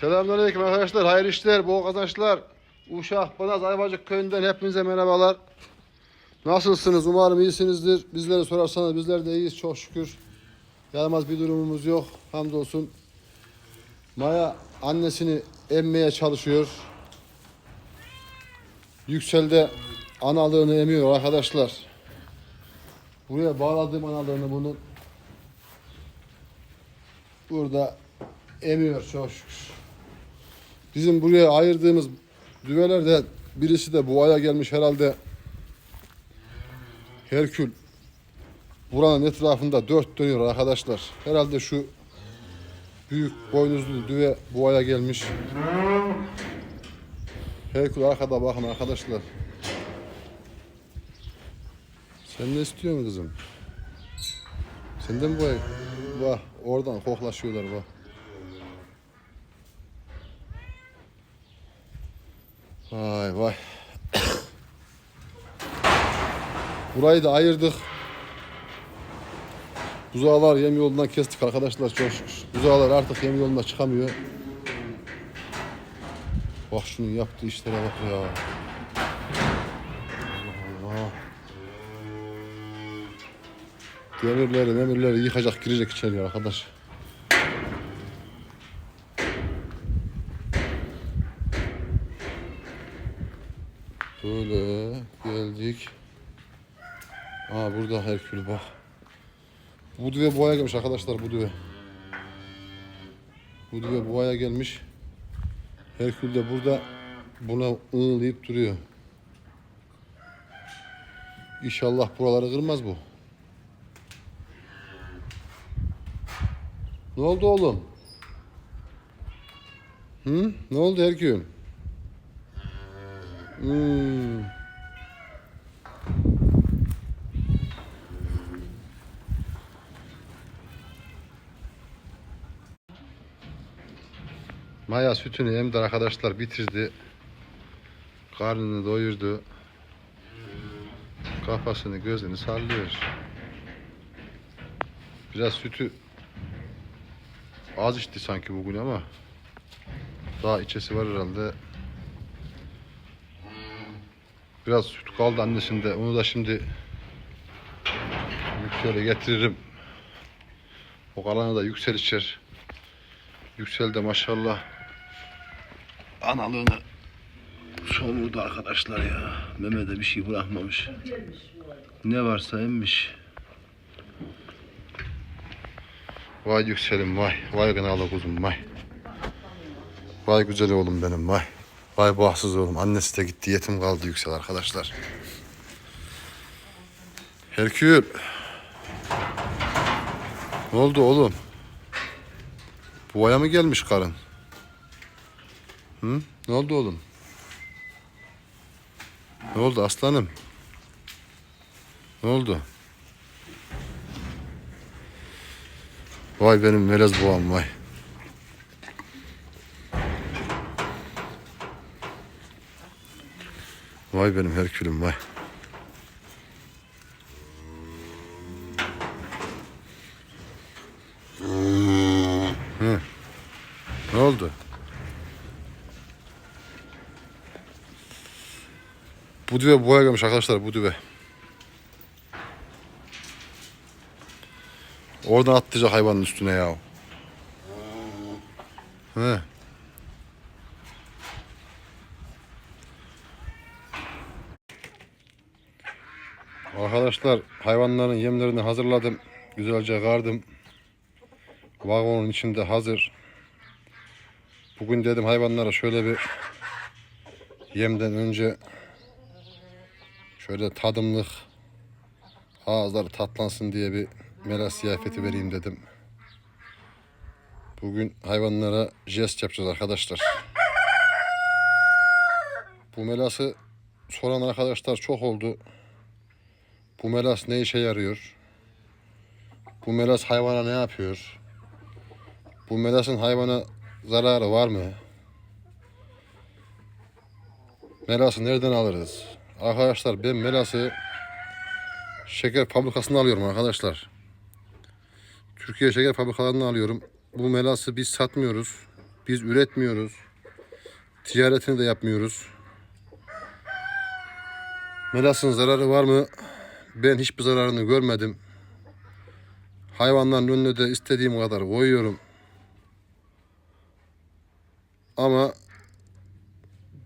Selamünaleyküm arkadaşlar. Hayırlı işler, bol kazançlar. Uşak, Banaz, Ayvacık köyünden hepinize merhabalar. Nasılsınız? Umarım iyisinizdir. Bizleri sorarsanız bizler de iyiyiz çok şükür. Yaramaz bir durumumuz yok. Hamdolsun. Maya annesini emmeye çalışıyor. Yüksel de analığını emiyor arkadaşlar. Buraya bağladığım analığını bunun burada emiyor çok şükür. Bizim buraya ayırdığımız düvelerden birisi de boğaya gelmiş herhalde. Herkül buranın etrafında dört dönüyor arkadaşlar. Herhalde şu büyük boynuzlu düve boğaya gelmiş. Herkül arkada bakın arkadaşlar. Sen ne istiyorsun kızım? Senden boya? Bak oradan koklaşıyorlar bak. Vay vay. Burayı da ayırdık. Buzağlar yem yolundan kestik arkadaşlar çok şükür. Buzağlar artık yem yoluna çıkamıyor. Bak şunun yaptığı işlere bak ya. Demirleri memirleri yıkacak girecek içeriye arkadaş. Böyle geldik. Aa burada Herkül bak. Bu düve boğaya gelmiş arkadaşlar bu düve. Bu düve boğaya gelmiş. Herkül de burada buna ığlayıp duruyor. İnşallah buraları kırmaz bu. Ne oldu oğlum? Hı? Ne oldu Herkül? Hmm. Maya sütünü emdi arkadaşlar bitirdi. Karnını doyurdu. Kafasını gözünü sallıyor. Biraz sütü az içti sanki bugün ama daha içesi var herhalde. Biraz süt kaldı annesinde. Onu da şimdi yüksele getiririm. O kalanı da yüksel içer. Yüksel de maşallah analığını somurdu arkadaşlar ya. Meme de bir şey bırakmamış. Ne varsa emmiş. Vay yükselim vay. Vay gınalı kuzum vay. Vay güzel oğlum benim vay. Vay bahtsız oğlum. Annesi de gitti yetim kaldı yüksel arkadaşlar. Herkül. Ne oldu oğlum? Boğaya mı gelmiş karın? Hı? Ne oldu oğlum? Ne oldu aslanım? Ne oldu? Vay benim melez boğam vay. Vay benim Herkülüm vay. Hı. Ne oldu? Bu düve boya gelmiş arkadaşlar bu düve. Oradan atlayacak hayvanın üstüne ya. He. Arkadaşlar hayvanların yemlerini hazırladım. Güzelce kardım. Vagonun içinde hazır. Bugün dedim hayvanlara şöyle bir yemden önce şöyle tadımlık ağızları tatlansın diye bir melas ziyafeti vereyim dedim. Bugün hayvanlara jest yapacağız arkadaşlar. Bu melası soran arkadaşlar çok oldu. Bu melas ne işe yarıyor? Bu melas hayvana ne yapıyor? Bu melasın hayvana zararı var mı? Melası nereden alırız? Arkadaşlar ben melası şeker fabrikasından alıyorum arkadaşlar. Türkiye şeker fabrikalarından alıyorum. Bu melası biz satmıyoruz. Biz üretmiyoruz. Ticaretini de yapmıyoruz. Melas'ın zararı var mı? Ben hiçbir zararını görmedim. Hayvanların önüne de istediğim kadar koyuyorum. Ama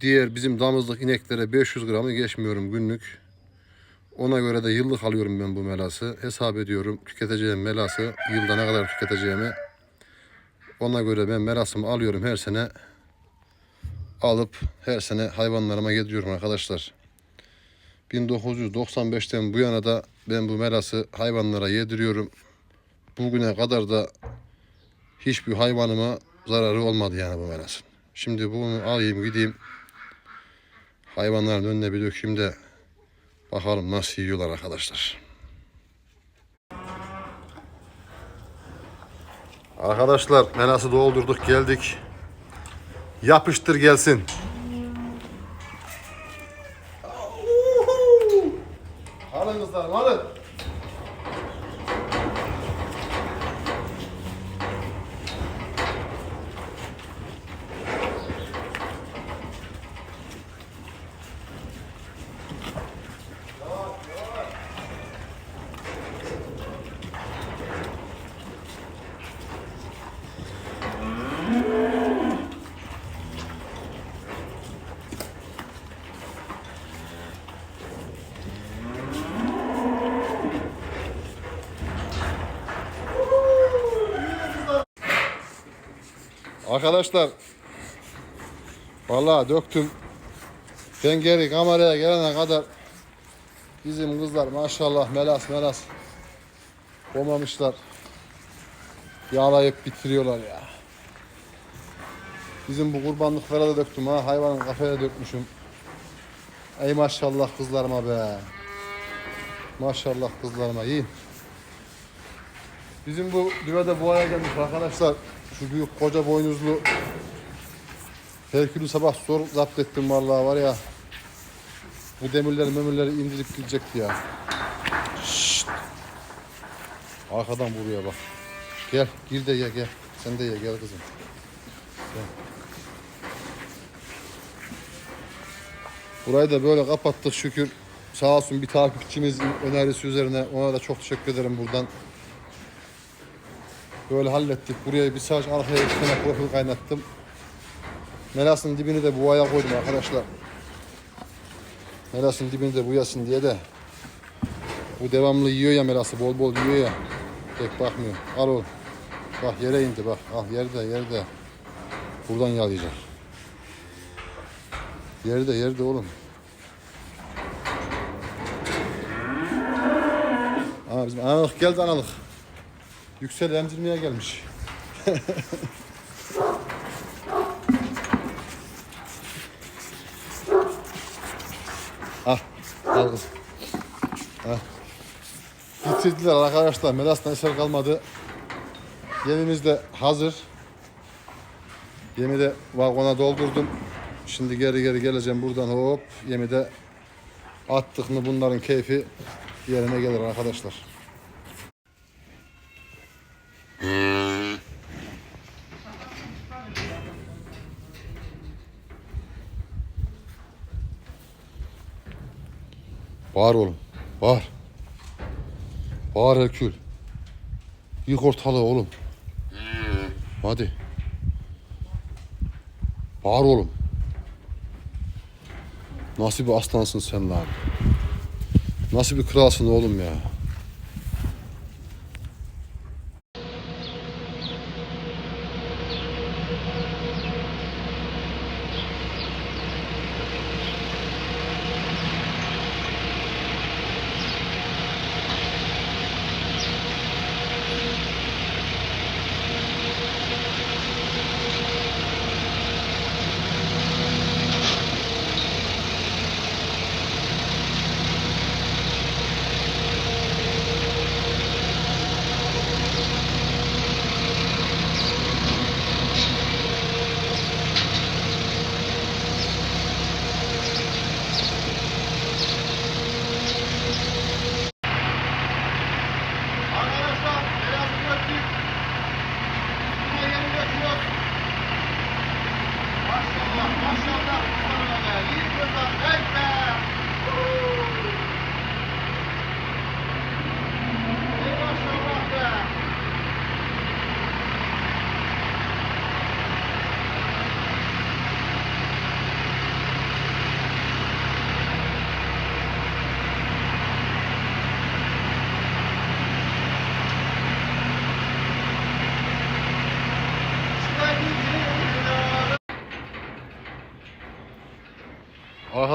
diğer bizim damızlık ineklere 500 gramı geçmiyorum günlük. Ona göre de yıllık alıyorum ben bu melası. Hesap ediyorum tüketeceğim melası yılda ne kadar tüketeceğimi. Ona göre ben melasımı alıyorum her sene. Alıp her sene hayvanlarıma yediriyorum arkadaşlar. 1995'ten bu yana da ben bu melası hayvanlara yediriyorum. Bugüne kadar da hiçbir hayvanıma zararı olmadı yani bu melasın. Şimdi bunu alayım gideyim hayvanların önüne bir dökeyim de bakalım nasıl yiyorlar arkadaşlar. Arkadaşlar melası doldurduk geldik. Yapıştır gelsin. Alın alın. Arkadaşlar vallahi döktüm. Ben geri kameraya gelene kadar bizim kızlar maşallah melas melas olmamışlar. Yağlayıp bitiriyorlar ya. Bizim bu kurbanlıklara da döktüm ha. Hayvanın kafaya dökmüşüm. Ey maşallah kızlarıma be. Maşallah kızlarıma yiyin. Bizim bu düvede boğaya gelmiş arkadaşlar. Şu büyük koca boynuzlu Herkülü sabah zor zapt ettim vallahi var ya. Bu demirleri memirleri indirip gidecekti ya. Şşt. Arkadan buraya bak. Gel gir de ye gel. Sen de ye gel kızım. Gel. Burayı da böyle kapattık şükür. Sağ olsun bir takipçimizin önerisi üzerine ona da çok teşekkür ederim buradan. Böyle hallettik. Buraya bir saç arkaya tane profil kaynattım. Melasın dibini de buğaya koydum arkadaşlar. Melasın dibini de buyasın diye de. Bu devamlı yiyor ya melası bol bol yiyor ya. Tek bakmıyor. Al oğlum. Bak yere indi bak. Al yerde yerde. Buradan yalayacak. Yerde yerde oğlum. Aa bizim analık geldi analık. Yüksel emzirmeye gelmiş. Al, al kızım. Al. Bitirdiler arkadaşlar. Melas'tan eser kalmadı. Yemimiz de hazır. Yemi de vagona doldurdum. Şimdi geri geri geleceğim buradan hop. Yemi de attık mı bunların keyfi yerine gelir arkadaşlar. Bağır oğlum. Bağır. Bağır Herkül. Yık ortalığı oğlum. Hadi. Bağır oğlum. Nasıl bir aslansın sen lan? Nasıl bir kralsın oğlum ya?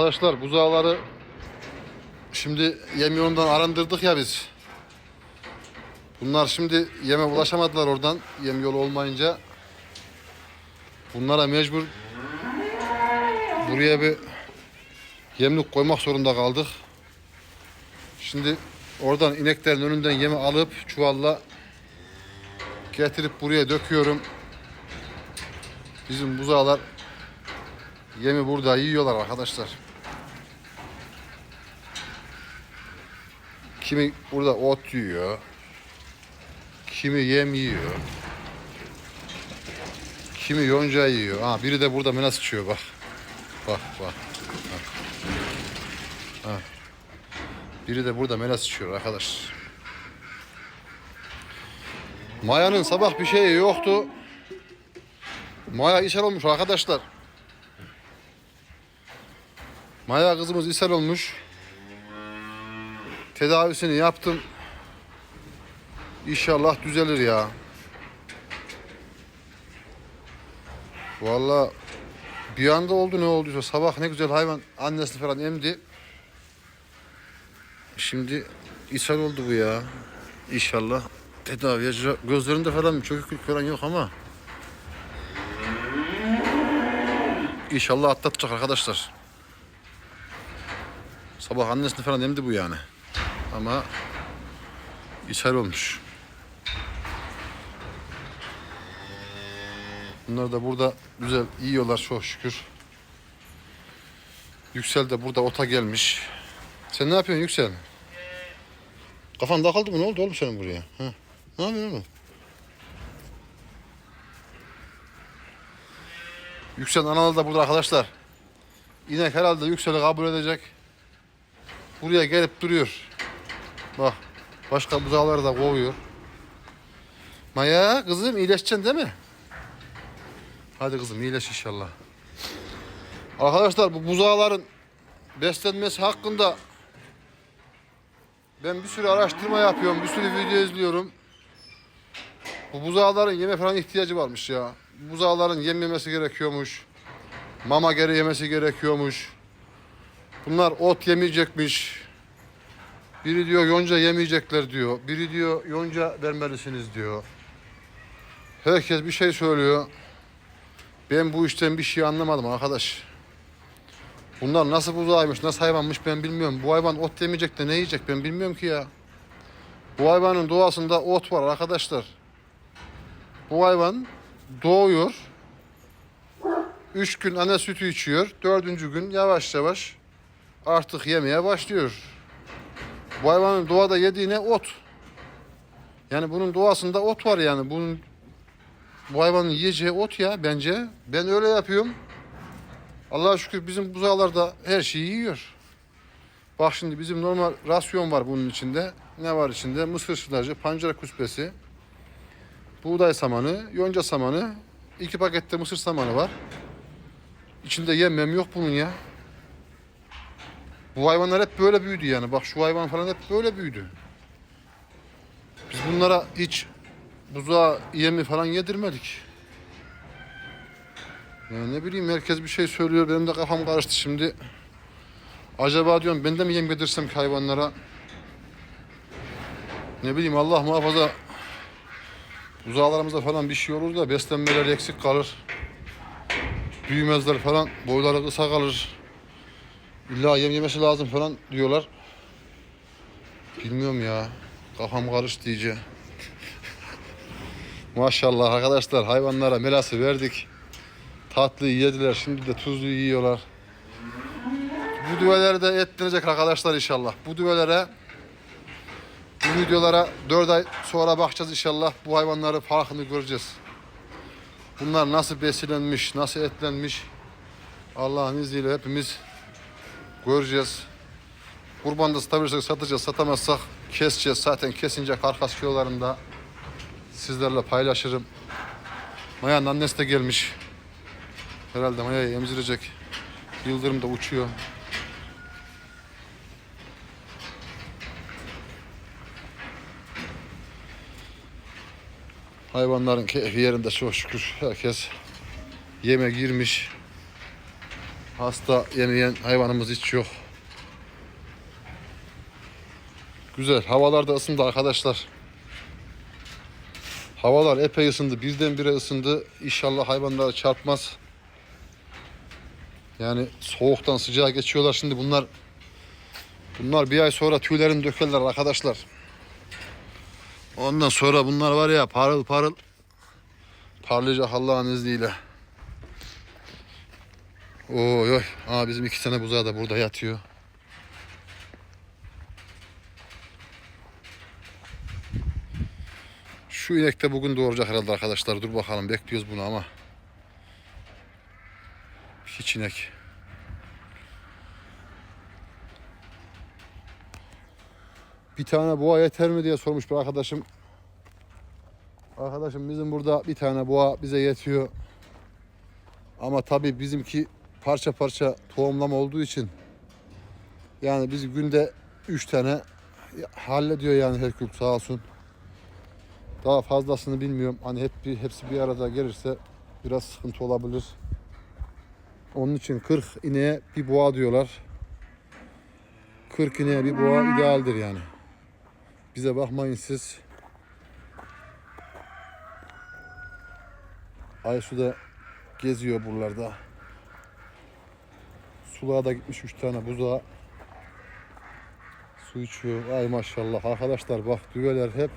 Arkadaşlar buzağları şimdi yem yolundan arındırdık ya biz. Bunlar şimdi yeme ulaşamadılar oradan yem yolu olmayınca. Bunlara mecbur buraya bir yemlik koymak zorunda kaldık. Şimdi oradan ineklerin önünden yemi alıp çuvalla getirip buraya döküyorum. Bizim buzağlar yemi burada yiyorlar arkadaşlar. Kimi burada ot yiyor. Kimi yem yiyor. Kimi yonca yiyor. Ha, biri de burada menas içiyor bak. Bak bak. Ha. Biri de burada melas içiyor arkadaş. Maya'nın sabah bir şeyi yoktu. Maya ishal olmuş arkadaşlar. Maya kızımız ishal olmuş. Tedavisini yaptım. İnşallah düzelir ya. Vallahi bir anda oldu ne olduysa sabah ne güzel hayvan annesini falan emdi. Şimdi ishal oldu bu ya. İnşallah tedaviye gözlerinde falan çöküklük falan yok ama İnşallah atlatacak arkadaşlar. Sabah annesini falan emdi bu yani. Ama ishal olmuş. Bunlar da burada güzel yiyorlar çok şükür. Yüksel de burada ota gelmiş. Sen ne yapıyorsun Yüksel? Kafan takıldı mı? Ne oldu oğlum senin buraya? Ha? Ne yapıyorsun oğlum? Yüksel analı da burada arkadaşlar. İnek herhalde Yüksel'i kabul edecek. Buraya gelip duruyor. Bak. Başka buzağları da kovuyor. Maya kızım iyileşeceksin değil mi? Hadi kızım iyileş inşallah. Arkadaşlar bu buzağların beslenmesi hakkında ben bir sürü araştırma yapıyorum, bir sürü video izliyorum. Bu buzağların yeme falan ihtiyacı varmış ya. Buzağların yem yemesi gerekiyormuş. Mama geri yemesi gerekiyormuş. Bunlar ot yemeyecekmiş. Biri diyor yonca yemeyecekler diyor. Biri diyor yonca vermelisiniz diyor. Herkes bir şey söylüyor. Ben bu işten bir şey anlamadım arkadaş. Bunlar nasıl buzağıymış, nasıl hayvanmış ben bilmiyorum. Bu hayvan ot yemeyecek de ne yiyecek ben bilmiyorum ki ya. Bu hayvanın doğasında ot var arkadaşlar. Bu hayvan doğuyor. Üç gün anne sütü içiyor. Dördüncü gün yavaş yavaş artık yemeye başlıyor. Bu hayvanın doğada yediğine ot. Yani bunun doğasında ot var yani. Bunun bu hayvanın yiyeceği ot ya bence. Ben öyle yapıyorum. Allah'a şükür bizim buzağlarda her şeyi yiyor. Bak şimdi bizim normal rasyon var bunun içinde. Ne var içinde? Mısır şılacı, pancara kuspesi, buğday samanı, yonca samanı, iki pakette mısır samanı var. İçinde yemem yok bunun ya. Bu hayvanlar hep böyle büyüdü yani. Bak şu hayvan falan hep böyle büyüdü. Biz bunlara hiç buzağa yemi falan yedirmedik. Ya ne bileyim herkes bir şey söylüyor. Benim de kafam karıştı şimdi. Acaba diyorum ben de mi yem yedirsem ki hayvanlara? Ne bileyim Allah muhafaza uzağlarımızda falan bir şey olur da beslenmeleri eksik kalır. Büyümezler falan. Boyları kısa kalır. İlla yem yemesi lazım falan diyorlar. Bilmiyorum ya. Kafam karıştı iyice. Maşallah arkadaşlar hayvanlara melası verdik. Tatlı yediler. Şimdi de tuzlu yiyorlar. Bu düveleri de etlenecek arkadaşlar inşallah. Bu düvelere bu videolara 4 ay sonra bakacağız inşallah. Bu hayvanları farkını göreceğiz. Bunlar nasıl beslenmiş, nasıl etlenmiş. Allah'ın izniyle hepimiz göreceğiz. Kurbanda satabilirsek satacağız, satamazsak keseceğiz. Zaten kesince karkas kilolarında sizlerle paylaşırım. Maya'nın annesi de gelmiş. Herhalde Maya'yı emzirecek. Yıldırım da uçuyor. Hayvanların keyfi yerinde çok şükür. Herkes yeme girmiş. Hasta yemeyen hayvanımız hiç yok. Güzel. Havalar da ısındı arkadaşlar. Havalar epey ısındı. Birdenbire ısındı. İnşallah hayvanlara çarpmaz. Yani soğuktan sıcağa geçiyorlar şimdi bunlar. Bunlar bir ay sonra tüylerini dökerler arkadaşlar. Ondan sonra bunlar var ya parıl parıl parlayacak Allah'ın izniyle. Oy oy. Aa, bizim iki tane buzağı da burada yatıyor. Şu inek de bugün doğuracak herhalde arkadaşlar. Dur bakalım bekliyoruz bunu ama. Hiç inek. Bir tane boğa yeter mi diye sormuş bir arkadaşım. Arkadaşım bizim burada bir tane boğa bize yetiyor. Ama tabii bizimki parça parça tohumlama olduğu için yani biz günde 3 tane hallediyor yani Herkül sağ olsun. Daha fazlasını bilmiyorum. Hani hep bir, hepsi bir arada gelirse biraz sıkıntı olabilir. Onun için 40 ineğe bir boğa diyorlar. 40 ineğe bir boğa idealdir yani. Bize bakmayın siz. Aysu da geziyor buralarda. Suluğa da gitmiş 3 tane buzağa. Su içiyor. Ay maşallah. Arkadaşlar bak düveler hep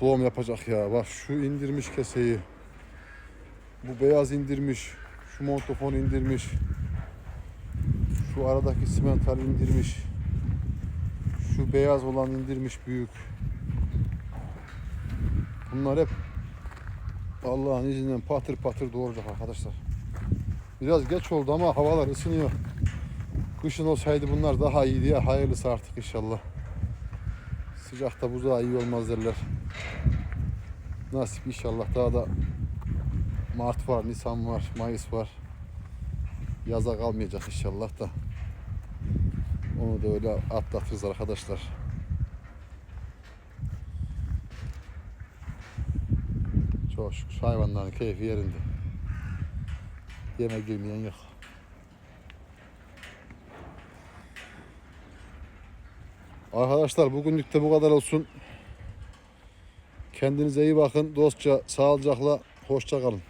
doğum yapacak ya. Bak şu indirmiş keseyi. Bu beyaz indirmiş. Şu montofon indirmiş. Şu aradaki simental indirmiş. Şu beyaz olan indirmiş büyük. Bunlar hep Allah'ın izniyle patır patır doğuracak arkadaşlar. Biraz geç oldu ama havalar ısınıyor. Kışın olsaydı bunlar daha iyiydi ya. Hayırlısı artık inşallah. Sıcakta buzağı iyi olmaz derler. Nasip inşallah daha da Mart var, Nisan var, Mayıs var. Yaza kalmayacak inşallah da. Onu da öyle atlatırız arkadaşlar. Çok şükür hayvanların keyfi yerinde. Yeme girmeyen yok. Arkadaşlar bugünlük de bu kadar olsun. Kendinize iyi bakın. Dostça, sağlıcakla, hoşça kalın.